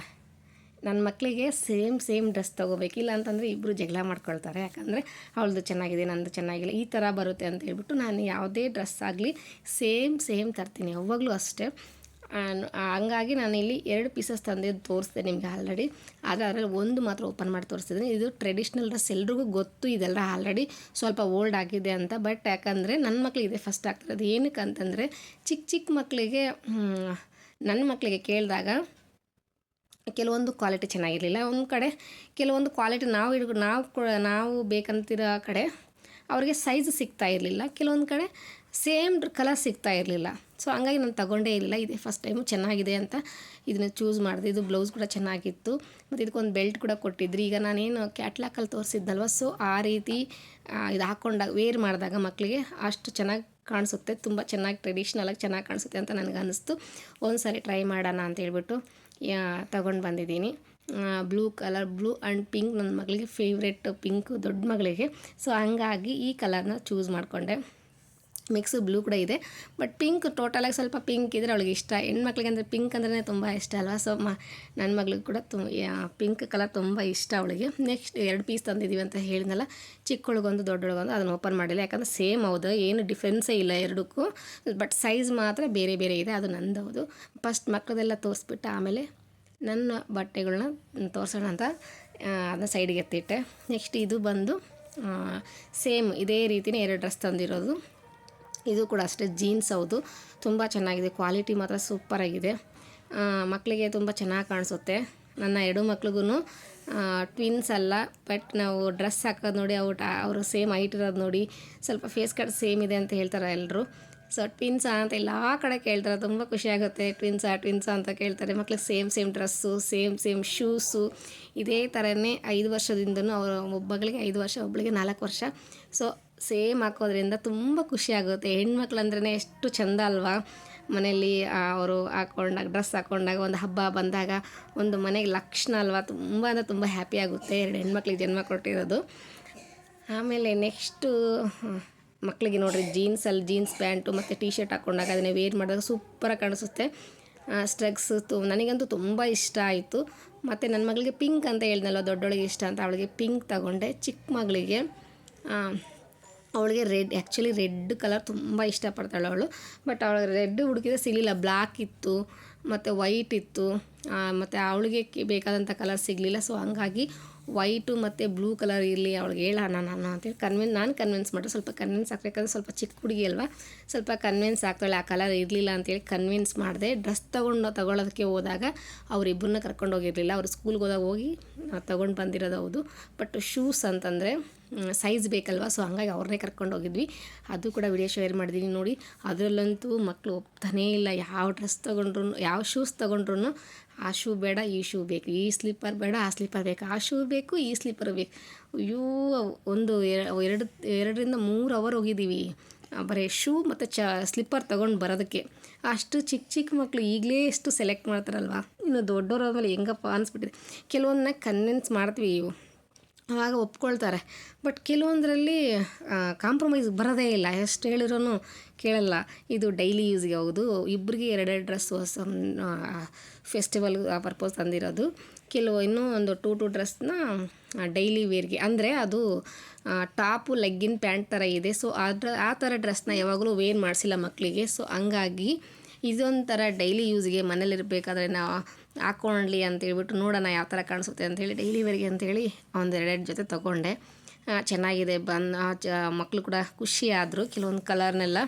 ನನ್ನ ಮಕ್ಕಳಿಗೆ ಸೇಮ್ ಸೇಮ್ ಡ್ರೆಸ್ ತೊಗೋಬೇಕು. ಇಲ್ಲ ಅಂತಂದರೆ ಇಬ್ಬರು ಜಗಳ ಮಾಡ್ಕೊಳ್ತಾರೆ. ಯಾಕಂದರೆ ಅವಳದು ಚೆನ್ನಾಗಿದೆ, ನಂದು ಚೆನ್ನಾಗಿಲ್ಲ. ಈ ಥರ ಬರುತ್ತೆ ಅಂತ ಹೇಳ್ಬಿಟ್ಟು ನಾನು ಯಾವುದೇ ಡ್ರೆಸ್ ಆಗಲಿ ಸೇಮ್ ಸೇಮ್ ತರ್ತೀನಿ. ಯಾವಾಗಲೂ ಅಷ್ಟೇ. ಹಂಗಾಗಿ ಇಲ್ಲಿ ಎರಡು ಪೀಸಸ್ ತಂದಿದ್ದು ತೋರಿಸಿದೆ ನಿಮಗೆ ಆಲ್ರೆಡಿ. ಆದರೆ ಅದರಲ್ಲಿ ಒಂದು ಮಾತ್ರ ಓಪನ್ ಮಾಡಿ ತೋರಿಸ್ತಿದ್ದೀನಿ. ಇದು ಟ್ರೆಡಿಷ್ನಲ್ ಡ್ರೆಸ್, ಎಲ್ರಿಗೂ ಗೊತ್ತು ಇದೆಲ್ಲ ಆಲ್ರೆಡಿ ಸ್ವಲ್ಪ ಓಲ್ಡ್ ಆಗಿದೆ ಅಂತ. ಬಟ್ ಯಾಕಂದರೆ ನನ್ನ ಮಕ್ಕಳಿಗೆ ಇದೆ ಫಸ್ಟ್ ಆಗ್ತಿರೋದು. ಏನಕ್ಕೆ ಅಂತಂದರೆ ಚಿಕ್ಕ ಚಿಕ್ಕ ಮಕ್ಕಳಿಗೆ ನನ್ನ ಮಕ್ಕಳಿಗೆ ಕೇಳಿದಾಗ ಕೆಲವೊಂದು ಕ್ವಾಲಿಟಿ ಚೆನ್ನಾಗಿರಲಿಲ್ಲ. ಒಂದು ಕಡೆ ಕೆಲವೊಂದು ಕ್ವಾಲಿಟಿ ನಾವು ಹಿಡ್ಕೊ, ನಾವು ನಾವು ಬೇಕಂತಿರೋ ಕಡೆ ಅವರಿಗೆ ಸೈಜ್ ಸಿಗ್ತಾ ಇರಲಿಲ್ಲ. ಕೆಲವೊಂದು ಕಡೆ ಸೇಮ್ ಕಲರ್ ಸಿಗ್ತಾ ಇರಲಿಲ್ಲ. ಸೊ ಹಂಗಾಗಿ ನಾನು ತಗೊಂಡೇ ಇಲ್ಲ. ಇದೇ ಫಸ್ಟ್ ಟೈಮು ಚೆನ್ನಾಗಿದೆ ಅಂತ ಇದನ್ನು ಚೂಸ್ ಮಾಡಿದೆ. ಇದು ಬ್ಲೌಸ್ ಕೂಡ ಚೆನ್ನಾಗಿತ್ತು. ಮತ್ತು ಇದಕ್ಕೊಂದು ಬೆಲ್ಟ್ ಕೂಡ ಕೊಟ್ಟಿದ್ರಿ. ಈಗ ನಾನೇನು ಕ್ಯಾಟ್ಲಾಕಲ್ಲಿ ತೋರಿಸಿದ್ದಲ್ವ? ಸೊ ಆ ರೀತಿ ಇದು ಹಾಕ್ಕೊಂಡಾಗ ವೇರ್ ಮಾಡಿದಾಗ ಮಕ್ಕಳಿಗೆ ಅಷ್ಟು ಚೆನ್ನಾಗಿ ಕಾಣಿಸುತ್ತೆ. ತುಂಬ ಚೆನ್ನಾಗಿ ಟ್ರೆಡಿಷ್ನಲಾಗಿ ಚೆನ್ನಾಗಿ ಕಾಣಿಸುತ್ತೆ ಅಂತ ನನಗೆ ಅನ್ನಿಸ್ತು ಒಂದು ಟ್ರೈ ಮಾಡೋಣ ಅಂತ ಹೇಳ್ಬಿಟ್ಟು ತಗೊಂಡು ಬಂದಿದ್ದೀನಿ. Blue colour blue and pink ನನ್ನ ಮಗಳಿಗೆ ಫೇವ್ರೆಟ್ ಪಿಂಕ್ ದೊಡ್ಡ ಮಗಳಿಗೆ. ಸೊ ಹಂಗಾಗಿ ಈ ಕಲರ್ನ ಚೂಸ್ ಮಾಡಿಕೊಂಡೆ. ಮಿಕ್ಸ್ ಬ್ಲೂ ಕೂಡ ಇದೆ. ಬಟ್ ಪಿಂಕ್ ಟೋಟಲಾಗಿ ಸ್ವಲ್ಪ ಪಿಂಕ್ ಇದ್ದರೆ ಅವಳಿಗೆ ಇಷ್ಟ. ಹೆಣ್ಮಕ್ಳಿಗೆ ಅಂದರೆ ಪಿಂಕ್ ಅಂದ್ರೆ ತುಂಬ ಇಷ್ಟ ಅಲ್ವಾ? ಸೊ ಮ ನನ್ನ ಮಗಳಿಗೆ ಕೂಡ ತು ಪಿಂಕ್ ಕಲರ್ ತುಂಬ ಇಷ್ಟ ಅವಳಿಗೆ. ನೆಕ್ಸ್ಟ್ ಎರಡು ಪೀಸ್ ತಂದಿದ್ದೀವಿ ಅಂತ ಹೇಳಿದ್ನಲ್ಲ. ಚಿಕ್ಕೊಳಗೊಂದು, ದೊಡ್ಡೊಳಗೊಂದು ಅದನ್ನು ಓಪನ್ ಮಾಡಿಲ್ಲ. ಯಾಕಂದರೆ ಸೇಮ್ ಹೌದು. ಏನು ಡಿಫ್ರೆನ್ಸೇ ಇಲ್ಲ ಎರಡಕ್ಕೂ. ಬಟ್ ಸೈಜ್ ಮಾತ್ರ ಬೇರೆ ಬೇರೆ ಇದೆ. ಅದು ನಂದು ಹೌದು ಫಸ್ಟ್ ಮಕ್ಕಳದೆಲ್ಲ ತೋರಿಸ್ಬಿಟ್ಟು ಆಮೇಲೆ ನನ್ನ ಬಟ್ಟೆಗಳನ್ನ ತೋರಿಸೋಣ ಅಂತ ಅದನ್ನ ಸೈಡಿಗೆ ಎತ್ತಿಟ್ಟೆ. ನೆಕ್ಸ್ಟ್ ಇದು ಬಂದು ಸೇಮ್ ಇದೇ ರೀತಿಯೇ ಎರಡು ಡ್ರೆಸ್ ತಂದಿರೋದು. ಇದು ಕೂಡ ಅಷ್ಟೇ ಜೀನ್ಸ್ ಹೌದು. ತುಂಬ ಚೆನ್ನಾಗಿದೆ. ಕ್ವಾಲಿಟಿ ಮಾತ್ರ ಸೂಪರಾಗಿದೆ ಮಕ್ಕಳಿಗೆ ತುಂಬ ಚೆನ್ನಾಗಿ ಕಾಣಿಸುತ್ತೆ. ನನ್ನ ಎರಡು ಮಕ್ಳಿಗೂ ಟ್ವಿನ್ಸ್ ಅಲ್ಲ ಬಟ್ ನಾವು ಡ್ರೆಸ್ ಹಾಕೋದು ನೋಡಿ ಅವು ಅವರು ಸೇಮ್ ಹೈಟ್ ಇರೋದು ನೋಡಿ, ಸ್ವಲ್ಪ ಫೇಸ್ ಕಟ್ ಸೇಮ್ ಇದೆ ಅಂತ ಹೇಳ್ತಾರೆ ಎಲ್ಲರೂ ಸೊ ಟ್ವಿನ್ಸಾ ಅಂತ ಎಲ್ಲ ಕಡೆ ಕೇಳ್ತಾರೆ. ತುಂಬ ಖುಷಿಯಾಗುತ್ತೆ ಟ್ವಿನ್ಸಾ ಟ್ವಿನ್ಸಾ ಅಂತ ಕೇಳ್ತಾರೆ. ಮಕ್ಳಿಗೆ same same dress same same shoes ಇದೇ ಥರನೇ ಐದು ವರ್ಷದಿಂದನೂ ಅವರು ಒಬ್ಬಗಳಿಗೆ ಐದು ವರ್ಷ ಒಬ್ಬಳಿಗೆ ನಾಲ್ಕು ವರ್ಷ. ಸೊ ಸೇಮ್ ಹಾಕೋದ್ರಿಂದ ತುಂಬ ಖುಷಿಯಾಗುತ್ತೆ ಹೆಣ್ಮಕ್ಳು ಅಂದ್ರೇ ಎಷ್ಟು ಚಂದ ಅಲ್ವಾ? ಮನೆಯಲ್ಲಿ ಅವರು ಹಾಕೊಂಡಾಗ, ಡ್ರೆಸ್ ಹಾಕೊಂಡಾಗ, ಒಂದು ಹಬ್ಬ ಬಂದಾಗ ಒಂದು ಮನೆಗೆ ಲಕ್ಷಣ ಅಲ್ವಾ? ತುಂಬ ಅಂದರೆ ತುಂಬ ಹ್ಯಾಪಿ ಆಗುತ್ತೆ ಎರಡು ಹೆಣ್ಮಕ್ಳಿಗೆ ಜನ್ಮ ಕೊಟ್ಟಿರೋದು. ಆಮೇಲೆ ನೆಕ್ಸ್ಟು ಮಕ್ಕಳಿಗೆ ನೋಡಿರಿ ಜೀನ್ಸಲ್ಲಿ ಜೀನ್ಸ್ ಪ್ಯಾಂಟು ಮತ್ತು ಟೀ ಶರ್ಟ್ ಹಾಕೊಂಡಾಗ ಅದನ್ನೇ ವೇರ್ ಮಾಡಿದಾಗ ಸೂಪರಾಗಿ ಕಾಣಿಸುತ್ತೆ. ಸ್ಟ್ರಗ್ಸ್ ತು, ನನಗಂತೂ ತುಂಬ ಇಷ್ಟ ಆಯಿತು. ಮತ್ತು ನನ್ನ ಮಗಳಿಗೆ ಪಿಂಕ್ ಅಂತ ಹೇಳ್ದಲ್ಲ ದೊಡ್ಡೊಳಗೆ ಇಷ್ಟ ಅಂತ, ಅವಳಿಗೆ ಪಿಂಕ್ ತಗೊಂಡೆ. ಚಿಕ್ಕ ಮಗಳಿಗೆ ಅವಳಿಗೆ ರೆಡ್ ಆ್ಯಕ್ಚುಲಿ ರೆಡ್ ಕಲರ್ ತುಂಬ ಇಷ್ಟಪಡ್ತಾಳೆ ಅವಳು. ಬಟ್ ಅವಳಿಗೆ ರೆಡ್ ಹುಡುಕಿದ್ರೆ ಸಿಗಲಿಲ್ಲ. ಬ್ಲ್ಯಾಕ್ ಇತ್ತು, ಮತ್ತು ವೈಟ್ ಇತ್ತು. ಮತ್ತು ಅವಳಿಗೆ ಬೇಕಾದಂಥ ಕಲರ್ ಸಿಗಲಿಲ್ಲ. ಸೊ ಹಂಗಾಗಿ ವೈಟು ಮತ್ತು ಬ್ಲೂ ಕಲರ್ ಇರಲಿ, ಅವಳಿಗೆ ಹೇಳೋಣ ನಾನು ಅಂತೇಳಿ ಕನ್ವಿನ್ ನಾನು ಕನ್ವಿನ್ಸ್ ಮಾಡಿದೆ. ಸ್ವಲ್ಪ ಕನ್ವಿನ್ಸ್ ಆಗ್ಬೇಕಂದ್ರೆ ಸ್ವಲ್ಪ ಚಿಕ್ಕ ಹುಡುಗಿ ಅಲ್ವಾ? ಸ್ವಲ್ಪ ಕನ್ವಿನ್ಸ್ ಆಗ್ತಾಳೆ, ಆ ಕಲರ್ ಇರಲಿಲ್ಲ ಅಂತೇಳಿ ಕನ್ವಿನ್ಸ್ ಮಾಡಿದೆ. ಡ್ರೆಸ್ ತೊಗೊಂಡು ತಗೊಳ್ಳೋದಕ್ಕೆ ಹೋದಾಗ ಅವರಿಬ್ಬರನ್ನ ಕರ್ಕೊಂಡು ಹೋಗಿರಲಿಲ್ಲ. ಅವ್ರು ಸ್ಕೂಲ್ಗೆ ಹೋದಾಗ ಹೋಗಿ ತೊಗೊಂಡು ಬಂದಿರೋದು ಹೌದು. ಬಟ್ ಶೂಸ್ ಅಂತಂದರೆ ಸೈಜ್ ಬೇಕಲ್ವ? ಸೊ ಹಂಗಾಗಿ ಅವ್ರನ್ನೇ ಕರ್ಕೊಂಡು ಹೋಗಿದ್ವಿ. ಅದು ಕೂಡ ವಿಡಿಯೋ ಶೇರ್ ಮಾಡಿದ್ದೀನಿ ನೋಡಿ. ಅದರಲ್ಲಂತೂ ಮಕ್ಕಳು ಒಪ್ತಾನೇ ಇಲ್ಲ. ಯಾವ ಡ್ರೆಸ್ ತೊಗೊಂಡ್ರು ಯಾವ ಶೂಸ್ ತೊಗೊಂಡ್ರು ಆ ಶೂ ಬೇಡ, ಈ ಶೂ ಬೇಕು. ಈ ಸ್ಲಿಪ್ಪರ್ ಬೇಡ, ಆ ಸ್ಲೀಪರ್ ಬೇಕು. ಆ ಶೂ ಬೇಕು, ಈ ಸ್ಲೀಪರ್ ಬೇಕು. ಅಯ್ಯೋ, ಒಂದು ಎರ- ಎರಡು, ಎರಡರಿಂದ ಮೂರು ಅವರ್ ಹೋಗಿದ್ದೀವಿ. ಬರೀ ಶೂ ಮತ್ತು ಚ ಸ್ಲಿಪ್ಪರ್ ತೊಗೊಂಡು ಬರೋದಕ್ಕೆ. ಅಷ್ಟು ಚಿಕ್ಕ ಚಿಕ್ಕ ಮಕ್ಕಳು ಈಗಲೇ ಎಷ್ಟು ಸೆಲೆಕ್ಟ್ ಮಾಡ್ತಾರಲ್ವ? ಇನ್ನು ದೊಡ್ಡವ್ರ ಆದಮೇಲೆ ಹೆಂಗಪ್ಪ ಅನಿಸ್ಬಿಟ್ಟಿದೆ. ಕೆಲವೊಂದನ್ನ ಕನ್ವಿನ್ಸ್ ಮಾಡ್ತೀವಿ. ಇವು ಆವಾಗ ಒಪ್ಕೊಳ್ತಾರೆ. ಬಟ್ ಕೆಲವೊಂದರಲ್ಲಿ ಕಾಂಪ್ರಮೈಸ್ ಬರೋದೇ ಇಲ್ಲ. ಎಷ್ಟು ಹೇಳಿರೋನು ಕೇಳಲ್ಲ. ಇದು ಡೈಲಿ ಯೂಸ್ಗೆ ಹೋಗೋದು. ಇಬ್ಬರಿಗೆ ಎರಡೆರಡು ಡ್ರೆಸ್ ಫೆಸ್ಟಿವಲ್ ಪರ್ಪೋಸ್ ತಂದಿರೋದು. ಕೆಲವು ಇನ್ನೂ ಒಂದು ಟೂ ಟೂ ಡ್ರೆಸ್ನ ಡೈಲಿ ವೇರ್ಗೆ ಅಂದರೆ ಅದು ಟಾಪು ಲೆಗ್ಗಿನ್ ಪ್ಯಾಂಟ್ ಥರ ಇದೆ. ಸೊ ಅದ್ರ ಆ ಥರ ಡ್ರೆಸ್ನ ಯಾವಾಗಲೂ ವೇರ್ ಮಾಡಿಸಿಲ್ಲ ಮಕ್ಕಳಿಗೆ ಸೊ ಹಂಗಾಗಿ ಇದೊಂಥರ ಡೈಲಿ ಯೂಸ್ಗೆ ಮನೇಲಿರಬೇಕಾದ್ರೆ ನಾವು ಹಾಕ್ಕೊಳ್ಳಿ ಅಂತೇಳ್ಬಿಟ್ಟು ನೋಡೋಣ ಯಾವ ಥರ ಕಾಣಿಸುತ್ತೆ ಅಂತೇಳಿ ಡೈಲಿ ವೇರ್ಗೆ ಅಂತೇಳಿ ಒಂದು ಎರಡೆರಡು ಜೊತೆ ತೊಗೊಂಡೆ. ಚೆನ್ನಾಗಿದೆ. ಬಂದು ಚ ಮಕ್ಕಳು ಕೂಡ ಖುಷಿ ಆದರು. ಕೆಲವೊಂದು ಕಲರ್ನೆಲ್ಲ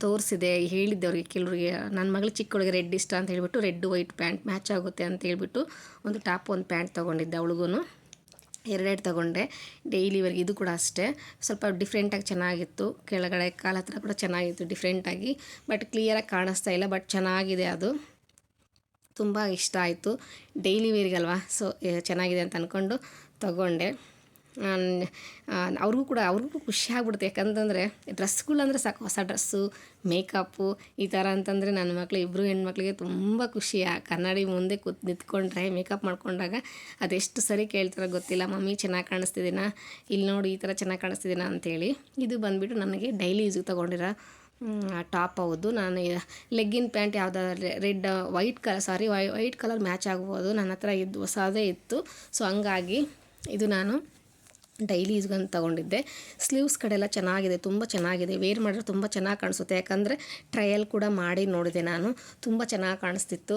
ತೋರಿಸಿದೆ. ಹೇಳಿದ್ದೆ ಅವ್ರಿಗೆ ಕೆಲವ್ರಿಗೆ ನನ್ನ ಮಗಳು ಚಿಕ್ಕವಳಿಗೆ ರೆಡ್ ಇಷ್ಟ ಅಂತ ಹೇಳಿಬಿಟ್ಟು ರೆಡ್ ವೈಟ್ ಪ್ಯಾಂಟ್ ಮ್ಯಾಚ್ ಆಗುತ್ತೆ ಅಂತ ಹೇಳ್ಬಿಟ್ಟು ಒಂದು ಟಾಪ್ ಒಂದು ಪ್ಯಾಂಟ್ ತೊಗೊಂಡಿದ್ದೆ ಅವಳಿಗೂ ಎರಡೆರಡು ತೊಗೊಂಡೆ. ಡೈಲಿವರೆಗೆ ಇದು ಕೂಡ ಅಷ್ಟೇ. ಸ್ವಲ್ಪ ಡಿಫ್ರೆಂಟಾಗಿ ಚೆನ್ನಾಗಿತ್ತು. ಕೆಳಗಡೆ ಕಾಲ ಹತ್ರ ಕೂಡ ಚೆನ್ನಾಗಿತ್ತು ಡಿಫ್ರೆಂಟಾಗಿ ಬಟ್ ಕ್ಲಿಯರಾಗಿ ಕಾಣಿಸ್ತಾ ಇಲ್ಲ ಬಟ್ ಚೆನ್ನಾಗಿದೆ ಅದು. ತುಂಬ ಇಷ್ಟ ಆಯಿತು. ಡೈಲಿ ವೇರಿಗಲ್ವಾ ಸೊ ಚೆನ್ನಾಗಿದೆ ಅಂತ ಅಂದ್ಕೊಂಡು ತಗೊಂಡೆ. ಅವ್ರಿಗೂ ಕೂಡ, ಅವ್ರಿಗೂ ಖುಷಿ ಆಗ್ಬಿಡುತ್ತೆ. ಯಾಕಂತಂದರೆ ಡ್ರೆಸ್ಗಳಂದ್ರೆ ಸಾಕು. ಹೊಸ ಡ್ರೆಸ್ಸು, ಮೇಕಪ್ಪು, ಈ ಥರ ಅಂತಂದರೆ ನನ್ನ ಮಕ್ಕಳು ಇಬ್ಬರು ಹೆಣ್ಮಕ್ಳಿಗೆ ತುಂಬ ಖುಷಿ. ಆ ಕನ್ನಡಿ ಮುಂದೆ ಕೂತ್ ನಿಂತ್ಕೊಂಡ್ರೆ, ಮೇಕಪ್ ಮಾಡ್ಕೊಂಡಾಗ ಅದೆಷ್ಟು ಸರಿ ಕೇಳ್ತಾರೋ ಗೊತ್ತಿಲ್ಲ. ಮಮ್ಮಿ, ಚೆನ್ನಾಗಿ ಕಾಣಿಸ್ತಿದ್ದೀನಾ ಇಲ್ಲಿ ನೋಡಿ, ಈ ಥರ ಚೆನ್ನಾಗಿ ಕಾಣಿಸ್ತಿದ್ದೀನಾ ಅಂತೇಳಿ. ಇದು ಬಂದುಬಿಟ್ಟು ನನಗೆ ಡೈಲಿ ಯೂಸಿಗೆ ತೊಗೊಂಡಿರೋ ಟಾಪ್ ಹೌದು ನಾನು legging pant ಯಾವುದಾದ್ರೆ red, white colour sorry, why, white colour match ಆಗ್ಬೋದು. ನನ್ನ ಹತ್ರ ಇದ್ದು ಹೊಸದೇ ಇತ್ತು. ಸೊ, ಹಂಗಾಗಿ ಇದು ನಾನು ಡೈಲಿ ಯೂಸ್ಗಂತ ತೊಗೊಂಡಿದ್ದೆ. ಸ್ಲೀವ್ಸ್ ಕಡೆ ಎಲ್ಲ ಚೆನ್ನಾಗಿದೆ, ತುಂಬ ಚೆನ್ನಾಗಿದೆ. ವೇರ್ ಮಾಡಿದ್ರೆ ತುಂಬ ಚೆನ್ನಾಗಿ ಕಾಣಿಸುತ್ತೆ. ಯಾಕಂದರೆ ಟ್ರಯಲ್ ಕೂಡ ಮಾಡಿ ನೋಡಿದೆ ನಾನು. ತುಂಬ ಚೆನ್ನಾಗಿ ಕಾಣಿಸ್ತಿತ್ತು.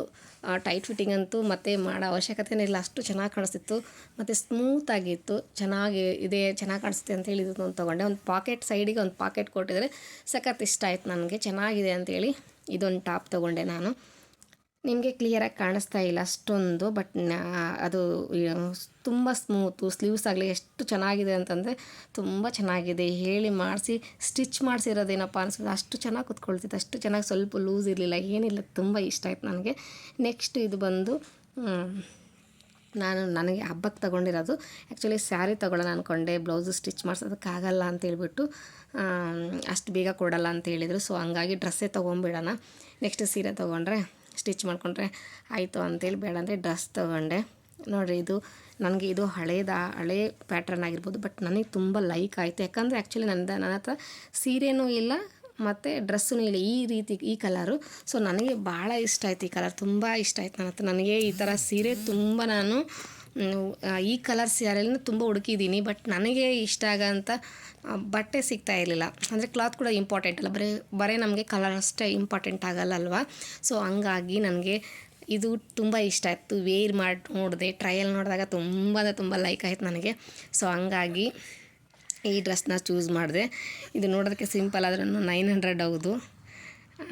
ಟೈಟ್ ಫಿಟ್ಟಿಂಗ್ ಅಂತೂ ಮತ್ತೆ ಮಾಡೋ ಅವಶ್ಯಕತೆನೇ ಇಲ್ಲ. ಅಷ್ಟು ಚೆನ್ನಾಗಿ ಕಾಣಿಸ್ತಿತ್ತು. ಮತ್ತು ಸ್ಮೂತಾಗಿತ್ತು ಚೆನ್ನಾಗಿ ಇದೆ, ಚೆನ್ನಾಗಿ ಕಾಣಿಸುತ್ತೆ ಅಂತ ಹೇಳಿದ್ದು ಇದನ್ನು ತೊಗೊಂಡೆ. ಒಂದು ಪಾಕೆಟ್ ಸೈಡಿಗೆ ಒಂದು ಪಾಕೆಟ್ ಕೊಟ್ಟಿದ್ರೆ ಸಖತ್ ಇಷ್ಟ ಆಯ್ತು ನನಗೆ. ಚೆನ್ನಾಗಿದೆ ಅಂತೇಳಿ ಇದೊಂದು ಟಾಪ್ ತೊಗೊಂಡೆ ನಾನು. ನಿಮಗೆ ಕ್ಲಿಯರಾಗಿ ಕಾಣಿಸ್ತಾ ಇಲ್ಲ ಅಷ್ಟೊಂದು ಬಟ್ ಅದು ತುಂಬ ಸ್ಮೂತು ಸ್ಲೀವ್ಸ್ ಆಗಲಿ ಎಷ್ಟು ಚೆನ್ನಾಗಿದೆ ಅಂತಂದರೆ ತುಂಬ ಚೆನ್ನಾಗಿದೆ. ಹೇಳಿ ಮಾಡಿಸಿ ಸ್ಟಿಚ್ ಮಾಡಿಸಿರೋದೇನಪ್ಪ ಅನ್ಸೋದು ಅಷ್ಟು ಚೆನ್ನಾಗಿ ಕುತ್ಕೊಳ್ತಿತ್ತು ಅಷ್ಟು ಚೆನ್ನಾಗಿ ಸ್ವಲ್ಪ ಲೂಸ್ ಇರಲಿಲ್ಲ, ಏನಿಲ್ಲ, ತುಂಬ ಇಷ್ಟ ಆಯ್ತು ನನಗೆ. ನೆಕ್ಸ್ಟ್ ಇದು ಬಂದು ನಾನು, ನನಗೆ ಹಬ್ಬಕ್ಕೆ ತೊಗೊಂಡಿರೋದು ಆ್ಯಕ್ಚುಲಿ ಸ್ಯಾರಿ ತೊಗೊಳ್ಳೋಣ ಅಂದ್ಕೊಂಡೆ ಬ್ಲೌಸು ಸ್ಟಿಚ್ ಮಾಡ್ಸೋದಕ್ಕಾಗಲ್ಲ ಅಂತೇಳ್ಬಿಟ್ಟು ಅಷ್ಟು ಬೇಗ ಕೊಡಲ್ಲ ಅಂತ ಹೇಳಿದರು ಸೊ ಹಂಗಾಗಿ ಡ್ರೆಸ್ಸೇ ತೊಗೊಂಬಿಡೋಣ ನೆಕ್ಸ್ಟ್ ಸೀರೆ ತೊಗೊಂಡ್ರೆ ಸ್ಟಿಚ್ ಮಾಡಿಕೊಂಡ್ರೆ ಆಯಿತು ಅಂತೇಳಿ ಬೇಡ ಅಂದರೆ ಡ್ರೆಸ್ ತೊಗೊಂಡೆ. ನೋಡಿರಿ ಇದು ನನಗೆ ಇದು ಹಳೇದ, ಹಳೇ ಪ್ಯಾಟ್ರನ್ ಆಗಿರ್ಬೋದು ಬಟ್ ನನಗೆ ತುಂಬ ಲೈಕ್ ಆಯಿತು. ಯಾಕಂದರೆ ಆ್ಯಕ್ಚುಲಿ ನನ್ನ ನನ್ನ ಹತ್ರ ಸೀರೆನೂ ಇಲ್ಲ, ಮತ್ತು ಡ್ರೆಸ್ಸೂ ಇಲ್ಲ, ಈ ರೀತಿ, ಈ ಕಲರು ಸೊ ನನಗೆ ಭಾಳ ಇಷ್ಟ ಆಯ್ತು ಈ ಕಲರ್ ತುಂಬ ಇಷ್ಟ ಆಯ್ತು ನನ್ನ ಹತ್ರ. ನನಗೆ ಈ ಥರ ಸೀರೆ ತುಂಬ ನಾನು ಈ ಕಲರ್ ಸ್ಯಾರಿನ ತುಂಬ ಹುಡುಕಿದ್ದೀನಿ ಬಟ್ ನನಗೆ ಇಷ್ಟ ಆಗೋಂಥ ಬಟ್ಟೆ ಸಿಗ್ತಾ ಇರಲಿಲ್ಲ. ಅಂದರೆ ಕ್ಲಾತ್ ಕೂಡ ಇಂಪಾರ್ಟೆಂಟ್ ಅಲ್ಲ, ಬರೀ ಬರೀ ನಮಗೆ ಕಲರ್ ಅಷ್ಟೇ ಇಂಪಾರ್ಟೆಂಟ್ ಆಗಲ್ಲ ಅಲ್ವಾ ಸೊ ಹಂಗಾಗಿ ನನಗೆ ಇದು ತುಂಬ ಇಷ್ಟ ಆಯಿತು. ವೇರ್ ಮಾಡಿ, ನೋಡಿದೆ ಟ್ರಯಲ್ ನೋಡಿದಾಗ ತುಂಬ ತುಂಬ ಲೈಕ್ ಆಯಿತು ನನಗೆ. ಸೊ ಹಂಗಾಗಿ ಈ ಡ್ರೆಸ್ನ ಚೂಸ್ ಮಾಡಿದೆ. ಇದು ನೋಡೋದಕ್ಕೆ ಸಿಂಪಲ್ ಆದ್ರೂ ನೈನ್ ಹಂಡ್ರೆಡ್ ಹೌದು.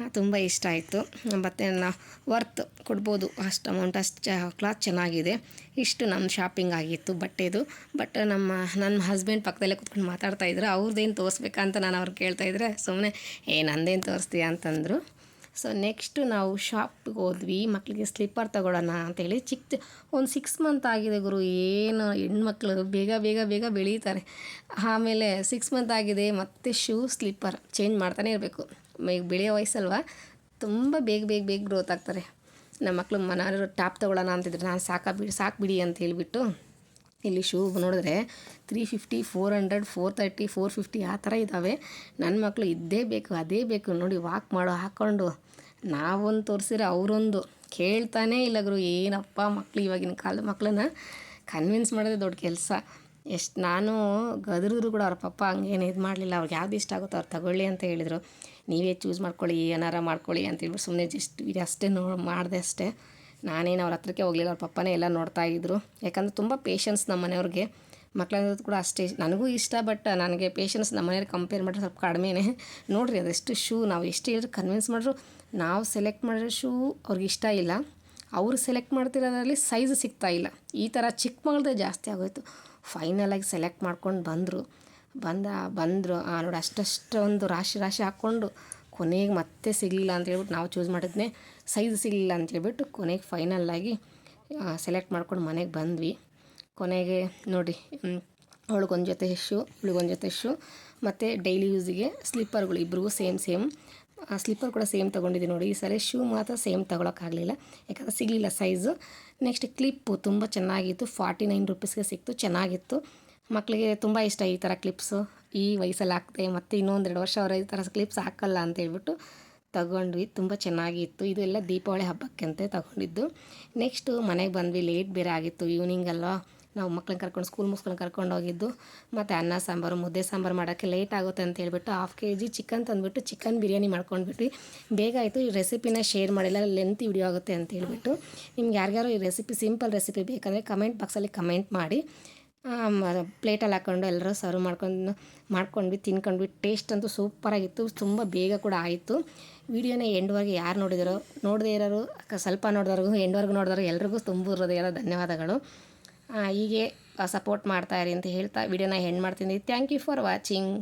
ತುಂಬ ಇಷ್ಟ ಆಯಿತು. ಮತ್ತು ನಾನು ವರ್ತ್ ಕೊಡ್ಬೋದು. ಅಷ್ಟು ಅಮೌಂಟ್ ಅಷ್ಟು ಚ ಕ್ಲಾತ್ ಚೆನ್ನಾಗಿದೆ. ಇಷ್ಟು ನಮ್ಮ ಶಾಪಿಂಗ್ ಆಗಿತ್ತು ಬಟ್ಟೆದು. ಬಟ್ ನಮ್ಮ, ನನ್ನ ಹಸ್ಬೆಂಡ್ ಪಕ್ಕದಲ್ಲೇ ಕೂತ್ಕೊಂಡು ಮಾತಾಡ್ತಾ ಇದ್ರು. ಅವ್ರದ್ದೇನು ತೋರಿಸ್ಬೇಕಂತ ನಾನು ಅವ್ರು ಕೇಳ್ತಾಯಿದ್ರೆ ಸುಮ್ಮನೆ ಏ, ನಂದೇನು ತೋರಿಸ್ತೀಯ? ಅಂತಂದರು. ಸೊ ನೆಕ್ಸ್ಟು ನಾವು ಶಾಪ್ಗೆ ಹೋದ್ವಿ. ಮಕ್ಕಳಿಗೆ ಸ್ಲಿಪ್ಪರ್ ತೊಗೊಳ್ಳೋಣ ಅಂತೇಳಿ. ಚಿಕ್ಕ ಒಂದು ಸಿಕ್ಸ್ ಮಂತ್ ಆಗಿದೆ ಗುರು. ಏನು ಹೆಣ್ಮಕ್ಳು ಬೇಗ ಬೇಗ ಬೇಗ ಬೆಳೀತಾರೆ. ಆಮೇಲೆ ಸಿಕ್ಸ್ ಮಂತ್ ಆಗಿದೆ. ಮತ್ತೆ ಶೂ ಸ್ಲಿಪ್ಪರ್ ಚೇಂಜ್ ಮಾಡ್ತಾನೆ ಇರಬೇಕು. ಈಗ ಬೆಳೆಯೋ ವಯಸ್ಸಲ್ವ? ತುಂಬ ಬೇಗ ಬೇಗ ಬೇಗ ಗ್ರೋತ್ ಆಗ್ತಾರೆ ನಮ್ಮ ಮಕ್ಕಳು ಮನಾರು ಟಾಪ್ ತೊಗೊಳ್ಳೋಣ ಅಂತಿದ್ರು. ನಾನು ಸಾಕಾ ಬಿಡಿ ಸಾಕು ಬಿಡಿ ಅಂತ ಹೇಳಿಬಿಟ್ಟು ಇಲ್ಲಿ ಶೂ ನೋಡಿದ್ರೆ three fifty four hundred four thirty four fifty ಆ ಥರ ಇದ್ದಾವೆ. ನನ್ನ ಮಕ್ಕಳು ಇದ್ದೇ ಬೇಕು, ಅದೇ ಬೇಕು. ನೋಡಿ ವಾಕ್ ಮಾಡೋ, ಹಾಕ್ಕೊಂಡು. ನಾವೊಂದು ತೋರಿಸಿದ್ರೆ ಅವರೊಂದು. ಕೇಳ್ತಾನೆ ಇಲ್ಲ ಗುರು, ಏನಪ್ಪ ಮಕ್ಳು ಇವಾಗಿನ ಕಾಲದ ಮಕ್ಕಳನ್ನ ಕನ್ವಿನ್ಸ್ ಮಾಡೋದೇ ದೊಡ್ಡ ಕೆಲಸ. ಎಷ್ಟು, ನಾನು ಗದರಿದ್ರು ಕೂಡ ಅವ್ರ ಪಪ್ಪ ಹಂಗೇನು ಇದು ಮಾಡಲಿಲ್ಲ. ಅವ್ರಿಗೆ ಯಾವ್ದು ಇಷ್ಟ ಆಗುತ್ತೋ ಅವ್ರು ತಗೊಳ್ಳಿ ಅಂತ ಹೇಳಿದರು. ನೀವೇ ಚೂಸ್ ಮಾಡ್ಕೊಳ್ಳಿ, ಏನಾರ ಮಾಡ್ಕೊಳ್ಳಿ ಅಂತ ಹೇಳ್ಬಿಟ್ಟು ಸುಮ್ಮನೆ ಜಸ್ಟ್ ಇದು ಅಷ್ಟೇ ನೋ, ಮಾಡಿದೆ ಅಷ್ಟೇ. ನಾನೇನು ಅವ್ರ ಹತ್ರಕ್ಕೆ ಹೋಗಲಿಲ್ಲ, ಅವ್ರ ಪಪ್ಪನೇ ಎಲ್ಲ ನೋಡ್ತಾ ಇದ್ದರು ಯಾಕಂದ್ರೆ ತುಂಬ ಪೇಷನ್ಸ್ ನಮ್ಮ ಮನೆಯವ್ರಿಗೆ. ಮಕ್ಳಂದ್ರೂ ಕೂಡ ಅಷ್ಟೇ, ನನಗೂ ಇಷ್ಟ ಬಟ್ ನನಗೆ ಪೇಷನ್ಸ್ ನಮ್ಮ ಮನೆಯವ್ರಿಗೆ ಕಂಪೇರ್ ಮಾಡಿದ್ರೆ ಸ್ವಲ್ಪ ಕಡಿಮೆನೇ. ನೋಡಿರಿ ಅದೆಷ್ಟು ಶೂ ನಾವು ಎಷ್ಟು ಹೇಳಿದ್ರು ಕನ್ವಿನ್ಸ್ ಮಾಡಿದ್ರು, ನಾವು ಸೆಲೆಕ್ಟ್ ಮಾಡಿರೋ ಶೂ ಅವ್ರಿಗೆ ಇಷ್ಟ ಇಲ್ಲ. ಅವರು ಸೆಲೆಕ್ಟ್ ಮಾಡ್ತಿರೋದ್ರಲ್ಲಿ ಸೈಜ್ ಸಿಗ್ತಾ ಇಲ್ಲ. ಈ ಥರ ಚಿಕ್ಕ ಮಗಳದೇ ಜಾಸ್ತಿ ಆಗೋಯ್ತು. ಫೈನಲಾಗಿ ಸೆಲೆಕ್ಟ್ ಮಾಡ್ಕೊಂಡು ಬಂದರು. ಬಂದ, ಬಂದರು. ನೋಡಿ ಅಷ್ಟಷ್ಟೊಂದು ರಾಶಿ ರಾಶಿ ಹಾಕ್ಕೊಂಡು ಕೊನೆಗೆ ಮತ್ತೆ ಸಿಗಲಿಲ್ಲ ಅಂತ ಹೇಳ್ಬಿಟ್ಟು ನಾವು ಚೂಸ್ ಮಾಡಿದ್ನೆ ಸೈಜ್ ಸಿಗಲಿಲ್ಲ ಅಂತ ಹೇಳ್ಬಿಟ್ಟು ಕೊನೆಗೆ ಫೈನಲ್ಲಾಗಿ ಸೆಲೆಕ್ಟ್ ಮಾಡ್ಕೊಂಡು ಮನೆಗೆ ಬಂದ್ವಿ. ಕೊನೆಗೆ ನೋಡಿ ಅವಳಿಗೊಂದು ಜೊತೆ ಶೂ ಇವಳಿಗೊಂದು ಜೊತೆ ಶೂ ಮತ್ತು ಡೈಲಿ ಯೂಸಿಗೆ ಸ್ಲಿಪ್ಪರ್ಗಳು ಇಬ್ಬರಿಗೂ ಸೇಮ್ ಸೇಮ್ ಸ್ಲಿಪ್ಪರ್ ಕೂಡ ಸೇಮ್ ತೊಗೊಂಡಿದ್ದೀನಿ ನೋಡಿ. ಈ ಸಲ ಶೂ ಮಾತ್ರ ಸೇಮ್ ತೊಗೊಳಕ್ಕಾಗಲಿಲ್ಲ. ಯಾಕಂದರೆ ಸಿಗಲಿಲ್ಲ ಸೈಜು ನೆಕ್ಸ್ಟ್ ಕ್ಲಿಪ್ಪು ತುಂಬ ಚೆನ್ನಾಗಿತ್ತು. ಫಾರ್ಟಿ ನೈನ್ ರುಪೀಸ್ಗೆ ಸಿಕ್ತು, ಚೆನ್ನಾಗಿತ್ತು. ಮಕ್ಕಳಿಗೆ ತುಂಬ ಇಷ್ಟ ಈ ಥರ ಕ್ಲಿಪ್ಸು ಈ ವಯಸ್ಸಲ್ಲಿ ಹಾಕ್ತೆ ಮತ್ತು ಇನ್ನೊಂದೆರಡು ವರ್ಷ ಅವರ ಈ ಥರ ಕ್ಲಿಪ್ಸ್ ಹಾಕಲ್ಲ ಅಂತ ಹೇಳ್ಬಿಟ್ಟು ತಗೊಂಡ್ವಿ. ತುಂಬ ಚೆನ್ನಾಗಿತ್ತು. ಇದು ಎಲ್ಲ ದೀಪಾವಳಿ ಅಂತ ತಗೊಂಡಿದ್ದು. ನೆಕ್ಸ್ಟು ಮನೆಗೆ ಬಂದ್ವಿ. ಲೇಟ್ ಬೇರೆ ಆಗಿತ್ತು. ಈವ್ನಿಂಗ್ ಅಲ್ವಾ? ನಾವು ಮಕ್ಳನ್ನ ಕರ್ಕೊಂಡು ಸ್ಕೂಲ್ ಮುಗಿಸ್ಕೊಂಡು ಕರ್ಕೊಂಡು ಹೋಗಿದ್ದು. ಮತ್ತು ಅನ್ನ, ಸಾಂಬಾರು, ಮುದ್ದೆ, ಸಾಂಬಾರು ಮಾಡೋಕ್ಕೆ ಲೇಟ್ ಆಗುತ್ತೆ ಅಂತ ಹೇಳ್ಬಿಟ್ಟು ಹಾಫ್ ಕೆ ಜಿ ಚಿಕನ್ ತಂದುಬಿಟ್ಟು ಚಿಕನ್ ಬಿರಿಯಾನಿ ಮಾಡ್ಕೊಂಡ್ಬಿಟ್ವಿ. ಬೇಗ ಆಯಿತು. ಈ ರೆಸಿಪಿನ ಶೇರ್ ಮಾಡಿಲ್ಲ. ಲೆಂತ್ ವಿಡಿಯೋ ಆಗುತ್ತೆ ಅಂತ ಹೇಳ್ಬಿಟ್ಟು. ನಿಮ್ಗೆ ಯಾರಿಗಾರು ಈ ರೆಸಿಪಿ ಸಿಂಪಲ್ ರೆಸಿಪಿ ಬೇಕಂದರೆ ಕಮೆಂಟ್ ಬಾಕ್ಸಲ್ಲಿ ಕಮೆಂಟ್ ಮಾಡಿ. ಪ್ಲೇಟಲ್ಲಿ ಹಾಕ್ಕೊಂಡು ಎಲ್ಲರೂ ಸರ್ವ್ ಮಾಡ್ಕೊಂಡು, ಮಾಡ್ಕೊಂಡ್ವಿ, ತಿನ್ಕೊಂಡ್ವಿ. ಟೇಸ್ಟ್ ಅಂತೂ ಸೂಪರಾಗಿತ್ತು ತುಂಬ ಬೇಗ ಕೂಡ ಆಯಿತು. ವಿಡಿಯೋನ ಎಂಡ್ವರೆಗೆ ಯಾರು ನೋಡಿದಾರೋ, ನೋಡದೇ ಇರೋರು ಸ್ವಲ್ಪ ನೋಡಿದವ್ರಿಗೂ, ಎಂಡ್ವರೆಗೂ ನೋಡಿದವ್ರು ಎಲ್ರಿಗೂ ತುಂಬ ಹೃದಯದ ಧನ್ಯವಾದಗಳು. ಹೀಗೆ ಸಪೋರ್ಟ್ ಮಾಡ್ತಾಯಿರಿ ಅಂತ ಹೇಳ್ತಾ ವಿಡಿಯೋನ ಹೆಣ್ಣು ಮಾಡ್ತೀನಿ. Thank you for watching